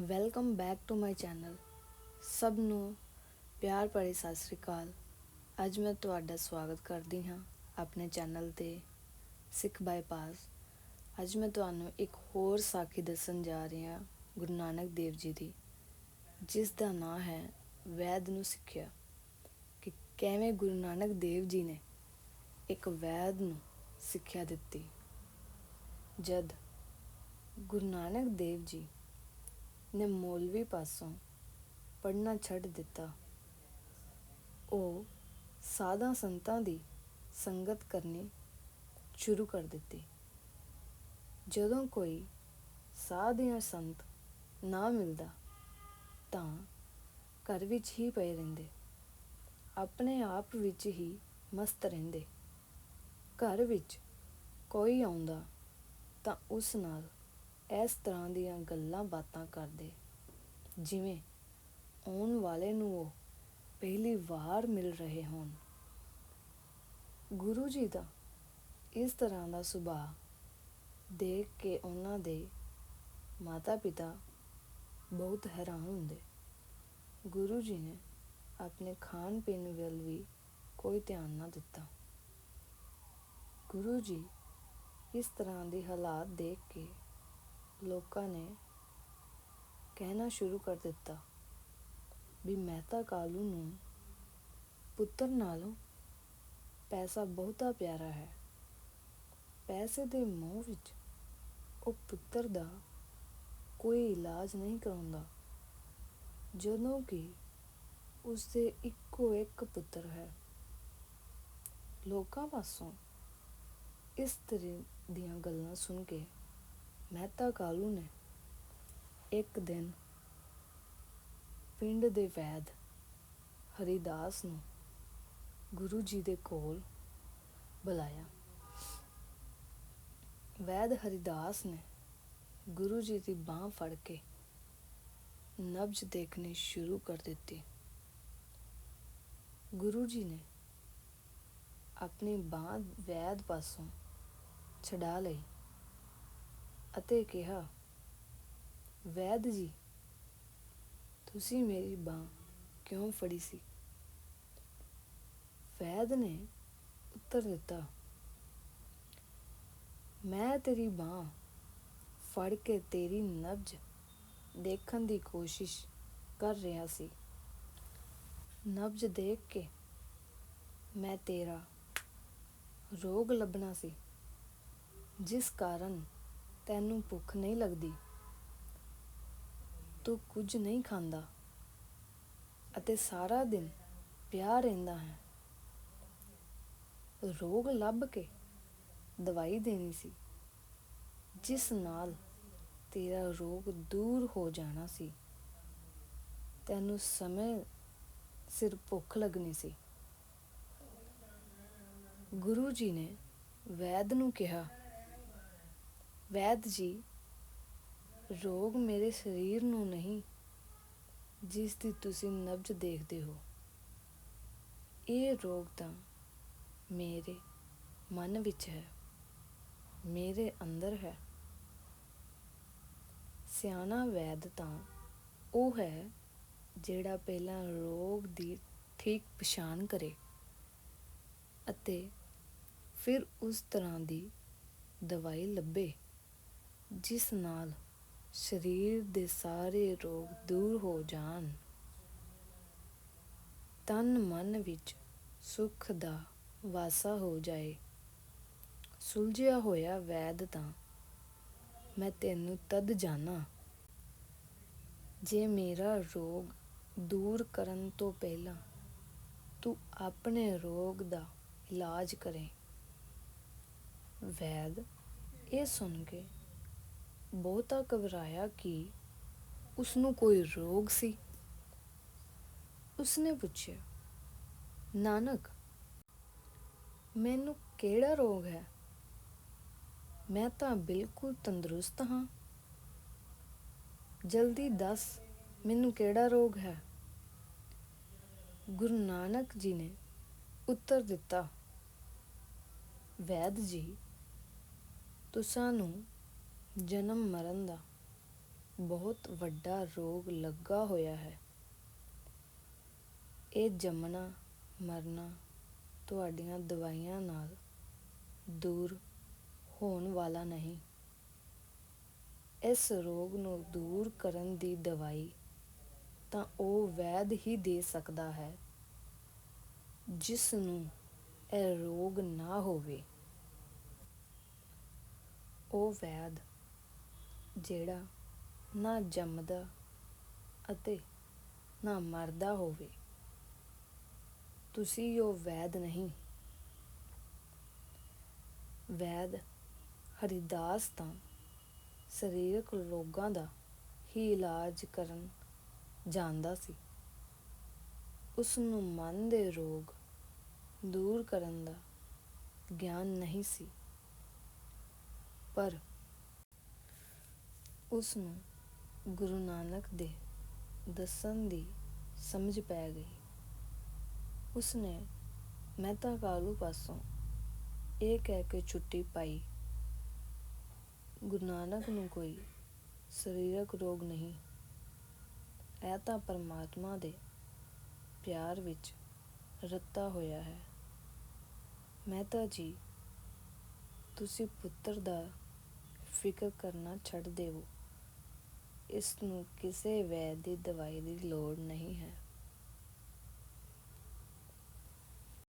Welcome back to my channel ਸਭ ਨੂੰ ਪਿਆਰ ਭਰੀ ਸਤਿ ਸ੍ਰੀ ਅਕਾਲ। ਅੱਜ ਮੈਂ ਤੁਹਾਡਾ ਸਵਾਗਤ ਕਰਦੀ ਹਾਂ ਆਪਣੇ ਚੈਨਲ ਤੇ ਸਿੱਖ ਬਾਈਪਾਸ ਅੱਜ ਮੈਂ ਤੁਹਾਨੂੰ ਇੱਕ ਹੋਰ ਸਾਖੀ ਦੱਸਣ ਜਾ ਰਹੀ ਹਾਂ ਗੁਰੂ ਨਾਨਕ ਦੇਵ ਜੀ ਦੀ, ਜਿਸ ਦਾ ਨਾਂ ਹੈ ਵੈਦ ਨੂੰ ਸਿੱਖਿਆ। ਕਿ ਕਿਵੇਂ ਗੁਰੂ ਨਾਨਕ ਦੇਵ ਜੀ ਨੇ ਇੱਕ ਵੈਦ ਨੂੰ ਸਿੱਖਿਆ ਦਿੱਤੀ। ਜਦ ਗੁਰੂ ਨਾਨਕ ਦੇਵ ਜੀ ਨੇ ਮੌਲਵੀ ਪਾਸੋਂ ਪੜ੍ਹਨਾ ਛੱਡ ਦਿੱਤਾ। ਉਹ ਸਾਧਾਂ ਸੰਤਾਂ ਦੀ ਸੰਗਤ ਕਰਨੀ ਸ਼ੁਰੂ ਕਰ ਦਿੱਤੀ। ਜਦੋਂ ਕੋਈ ਸਾਧ ਜਾਂ ਸੰਤ ਨਾ ਮਿਲਦਾ, ਤਾਂ ਘਰ ਵਿੱਚ ਹੀ ਪਏ ਰਹਿੰਦੇ। ਆਪਣੇ ਆਪ ਵਿੱਚ ਹੀ ਮਸਤ ਰਹਿੰਦੇ। ਘਰ ਵਿੱਚ ਕੋਈ ਆਉਂਦਾ ਤਾਂ ਉਸ ਨਾਲ ਇਸ ਤਰ੍ਹਾਂ ਦੀਆਂ ਗੱਲਾਂ ਬਾਤਾਂ ਕਰਦੇ। ਜਿਵੇਂ ਆਉਣ ਵਾਲੇ ਨੂੰ ਉਹ ਪਹਿਲੀ ਵਾਰ ਮਿਲ ਰਹੇ ਹੋਣ। ਗੁਰੂ ਜੀ ਦਾ ਇਸ ਤਰ੍ਹਾਂ ਦਾ ਸੁਭਾਅ ਦੇਖ ਕੇ ਉਹਨਾਂ ਦੇ ਮਾਤਾ-ਪਿਤਾ ਬਹੁਤ ਹੈਰਾਨ ਹੁੰਦੇ। ਗੁਰੂ ਜੀ ਨੇ ਆਪਣੇ ਖਾਣ ਪੀਣ ਵੱਲ ਵੀ ਕੋਈ ਧਿਆਨ ਨਾ ਦਿੱਤਾ। ਗੁਰੂ ਜੀ ਇਸ ਤਰ੍ਹਾਂ ਦੇ ਹਾਲਾਤ ਦੇਖ ਕੇ ਲੋਕਾਂ ਨੇ ਕਹਿਣਾ ਸ਼ੁਰੂ ਕਰ ਦਿੱਤਾ ਵੀ ਮਹਿਤਾ ਕਾਲੂ ਨੂੰ ਪੁੱਤਰ ਨਾਲੋਂ ਪੈਸਾ ਬਹੁਤਾ ਪਿਆਰਾ ਹੈ। ਪੈਸੇ ਦੇ ਮੋਹ ਵਿੱਚ ਉਹ ਪੁੱਤਰ ਦਾ ਕੋਈ ਇਲਾਜ ਨਹੀਂ ਕਰਾਉਂਦਾ, ਜਦੋਂ ਕਿ ਉਸ ਦੇ ਇੱਕੋ ਇੱਕ ਪੁੱਤਰ ਹੈ। ਲੋਕਾਂ ਪਾਸੋਂ ਇਸ ਤਰ੍ਹਾਂ ਦੀਆਂ ਗੱਲਾਂ ਸੁਣ ਕੇ ਮਹਿਤਾ ਕਾਲੂ ਨੇ। ਇੱਕ ਦਿਨ ਪਿੰਡ ਦੇ ਵੈਦ ਹਰੀਦਾਸ ਨੂੰ ਗੁਰੂ ਜੀ ਦੇ ਕੋਲ ਬੁਲਾਇਆ। ਵੈਦ ਹਰੀਦਾਸ ਨੇ ਗੁਰੂ ਜੀ ਦੀ ਬਾਹ ਫੜ ਕੇ ਨਬਜ ਦੇਖਣੀ ਸ਼ੁਰੂ ਕਰ ਦਿੱਤੀ। ਗੁਰੂ ਜੀ ਨੇ ਆਪਣੀ ਬਾਹ ਵੈਦ ਪਾਸੋਂ ਛਡਾ ਲਈ। ਅਤੇ ਕਿਹਾ, ਵੈਦ ਜੀ, ਤੁਸੀਂ ਮੇਰੀ ਬਾਹ ਕਿਉਂ ਫੜੀ ਸੀ? ਵੈਦ ਨੇ ਉੱਤਰ ਦਿੱਤਾ, ਮੈਂ ਤੇਰੀ ਬਾਹ ਫੜ ਕੇ ਤੇਰੀ ਨਬਜ ਦੇਖਣ ਦੀ ਕੋਸ਼ਿਸ਼ ਕਰ ਰਿਹਾ ਸੀ। ਨਬਜ ਦੇਖ ਕੇ ਮੈਂ ਤੇਰਾ ਰੋਗ ਲੱਭਣਾ ਸੀ, ਜਿਸ ਕਾਰਨ ਤੈਨੂੰ ਭੁੱਖ ਨਹੀਂ ਲੱਗਦੀ। ਤੂੰ ਕੁਝ ਨਹੀਂ ਖਾਂਦਾ ਅਤੇ ਸਾਰਾ ਦਿਨ ਪਿਆ ਰਹਿੰਦਾ ਹੈ। ਰੋਗ ਲੱਭ ਕੇ ਦਵਾਈ ਦੇਣੀ ਸੀ, ਜਿਸ ਨਾਲ ਤੇਰਾ ਰੋਗ ਦੂਰ ਹੋ ਜਾਣਾ ਸੀ। ਤੈਨੂੰ ਸਮੇਂ ਸਿਰ ਭੁੱਖ ਲੱਗਣੀ ਸੀ। ਗੁਰੂ ਜੀ ਨੇ ਵੈਦ ਨੂੰ ਕਿਹਾ ਵੈਦ ਜੀ, ਰੋਗ ਮੇਰੇ ਸਰੀਰ ਨੂੰ ਨਹੀਂ, ਜਿਸ ਦੀ ਤੁਸੀਂ ਨਬਜ ਦੇਖਦੇ ਹੋ। ਇਹ ਰੋਗ ਤਾਂ ਮੇਰੇ ਮਨ ਵਿੱਚ ਹੈ, ਮੇਰੇ ਅੰਦਰ ਹੈ। ਸਿਆਣਾ ਵੈਦ ਤਾਂ ਉਹ ਹੈ ਜਿਹੜਾ ਪਹਿਲਾਂ ਰੋਗ ਦੀ ਠੀਕ ਪਛਾਣ ਕਰੇ ਅਤੇ ਫਿਰ ਉਸ ਤਰ੍ਹਾਂ ਦੀ ਦਵਾਈ ਲੱਭੇ। ਜਿਸ ਨਾਲ ਸਰੀਰ ਦੇ ਸਾਰੇ ਰੋਗ ਦੂਰ ਹੋ ਜਾਣ। ਤਨ ਮਨ ਵਿੱਚ ਸੁੱਖ ਦਾ ਵਾਸਾ ਹੋ ਜਾਏ। ਸੁਲਝਿਆ ਹੋਇਆ ਵੈਦ ਤਾਂ ਮੈਂ ਤੈਨੂੰ ਤਦ ਜਾਣਾ ਜੇ ਮੇਰਾ ਰੋਗ ਦੂਰ ਕਰਨ ਤੋਂ ਪਹਿਲਾਂ ਤੂੰ ਆਪਣੇ ਰੋਗ ਦਾ ਇਲਾਜ ਕਰੇ। ਵੈਦ ਇਹ ਸੁਣ ਕੇ ਬਹੁਤਾ ਘਬਰਾਇਆ ਕਿ ਉਸਨੂੰ ਕੋਈ ਰੋਗ ਸੀ। ਉਸਨੇ ਪੁੱਛਿਆ, ਨਾਨਕ, ਮੈਨੂੰ ਕਿਹੜਾ ਰੋਗ ਹੈ? ਮੈਂ ਤਾਂ ਬਿਲਕੁਲ ਤੰਦਰੁਸਤ ਹਾਂ। ਜਲਦੀ ਦੱਸ ਮੈਨੂੰ ਕਿਹੜਾ ਰੋਗ ਹੈ? ਗੁਰੂ ਨਾਨਕ ਜੀ ਨੇ ਉੱਤਰ ਦਿੱਤਾ, ਵੈਦ ਜੀ, ਤੁਸਾਂ ਨੂੰ ਜਨਮ ਮਰਨ ਦਾ ਬਹੁਤ ਵੱਡਾ ਰੋਗ ਲੱਗਾ ਹੋਇਆ ਹੈ। ਇਹ ਜੰਮਣਾ, ਮਰਨਾ ਤੁਹਾਡੀਆਂ ਦਵਾਈਆਂ ਨਾਲ ਦੂਰ ਹੋਣ ਵਾਲਾ ਨਹੀਂ। ਇਸ ਰੋਗ ਨੂੰ ਦੂਰ ਕਰਨ ਦੀ ਦਵਾਈ ਤਾਂ ਉਹ ਵੈਦ ਹੀ ਦੇ ਸਕਦਾ ਹੈ ਜਿਸ ਨੂੰ ਇਹ ਰੋਗ ਨਾ ਹੋਵੇ। ਉਹ ਵੈਦ ਜਿਹੜਾ ਨਾ ਜੰਮਦਾ ਅਤੇ ਨਾ ਮਰਦਾ ਹੋਵੇ। ਤੁਸੀਂ ਉਹ ਵੈਦ ਨਹੀਂ। ਵੈਦ ਹਰੀਦਾਸ ਤਾਂ ਸਰੀਰਕ ਰੋਗਾਂ ਦਾ ਹੀ ਇਲਾਜ ਕਰਨ ਜਾਂਦਾ ਸੀ। ਉਸ ਨੂੰ ਮਨ ਦੇ ਰੋਗ ਦੂਰ ਕਰਨ ਦਾ ਗਿਆਨ ਨਹੀਂ ਸੀ। ਪਰ ਉਸ ਨੂੰ ਗੁਰੂ ਨਾਨਕ ਦੇ ਦੱਸਣ ਦੀ ਸਮਝ ਪੈ ਗਈ। ਉਸ ਨੇ ਮਹਿਤਾ ਕਾਲੂ ਪਾਸੋਂ ਇਹ ਕਹਿ ਕੇ ਛੁੱਟੀ ਪਾਈ, ਗੁਰੂ ਨਾਨਕ ਨੂੰ ਕੋਈ ਸਰੀਰਕ ਰੋਗ ਨਹੀਂ। ਇਹ ਤਾਂ ਪਰਮਾਤਮਾ ਦੇ ਪਿਆਰ ਵਿੱਚ ਰੱਤਾ ਹੋਇਆ ਹੈ। ਮਹਿਤਾ ਜੀ, ਤੁਸੀਂ ਪੁੱਤਰ ਦਾ ਫਿਕਰ ਕਰਨਾ ਛੱਡ ਦੇਵੋ। ਇਸ ਨੂੰ ਕਿਸੇ ਵੈਦ ਦੀ ਦਵਾਈ ਦੀ ਲੋੜ ਨਹੀਂ ਹੈ।